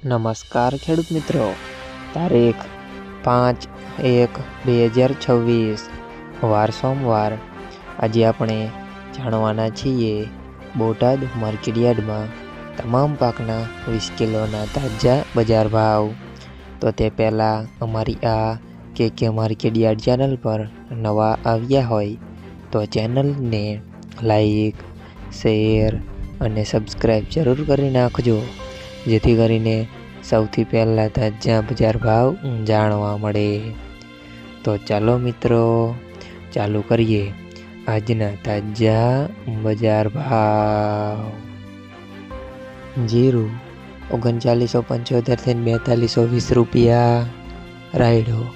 નમસ્કાર ખેડૂત મિત્રો. તારીખ પાંચ એક બે હજાર છવ્વીસ. વાર સોમવાર. આજે આપણે જાણવાના છીએ બોટાદ માર્કેટયાર્ડમાં તમામ પાકના વીસ કિલોના તાજા બજાર ભાવ. તો તે પહેલાં અમારી આ કે કે માર્કેટયાર્ડ ચેનલ પર નવા આવ્યા હોય તો ચેનલને લાઈક, શેર અને સબસ્ક્રાઈબ જરૂર કરી નાખજો. જેથી કરીને સૌથી પહેલાં તાજા બજાર ભાવ જાણવા મળે. તો ચાલો મિત્રો, ચાલુ કરીએ આજના તાજા બજાર ભાવ. જીરું ઓગણચાલીસો પંચોતેરથી બેતાલીસો વીસ રૂપિયા. રાયડો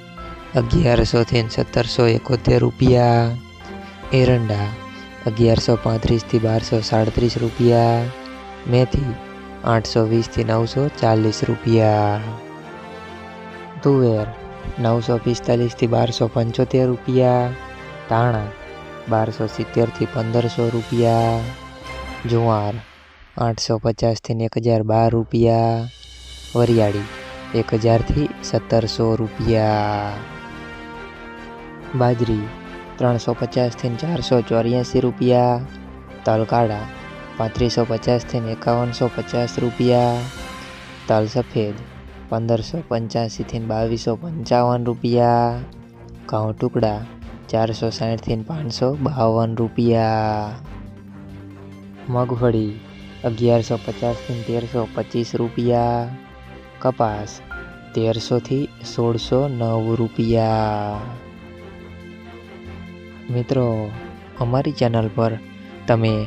અગિયારસોથી સત્તરસો એકોતેર રૂપિયા. એરંડા અગિયારસો પાંત્રીસથી બારસો સાડત્રીસ રૂપિયા. મેથી આઠસો વીસથી નવસો ચાલીસ રૂપિયા. તુવેર નવસો પિસ્તાલીસથી બારસો પંચોતેર રૂપિયા. ધાણા બારસો સિત્તેરથી પંદરસો રૂપિયા. જુવાર આઠસો પચાસથી એક હજાર બાર રૂપિયા. વરિયાળી એક હજારથી સત્તરસો રૂપિયા. બાજરી ત્રણસો પચાસથી ચારસો ચોર્યાસી રૂપિયા. તલકાળા પાંત્રીસો પચાસથી એકાવનસો પચાસ રૂપિયા. તલ સફેદ પંદરસો પંચ્યાસીથી બાવીસો પંચાવન રૂપિયા. ઘઉં ટુકડા ચારસો સાઠથી પાંચસો બાવન રૂપિયા. મગફળી અગિયારસો પચાસથી તેરસો પચીસ રૂપિયા. કપાસ, તેરસોથી સોળસો નવ રૂપિયા. મિત્રો, અમારી ચેનલ પર તમે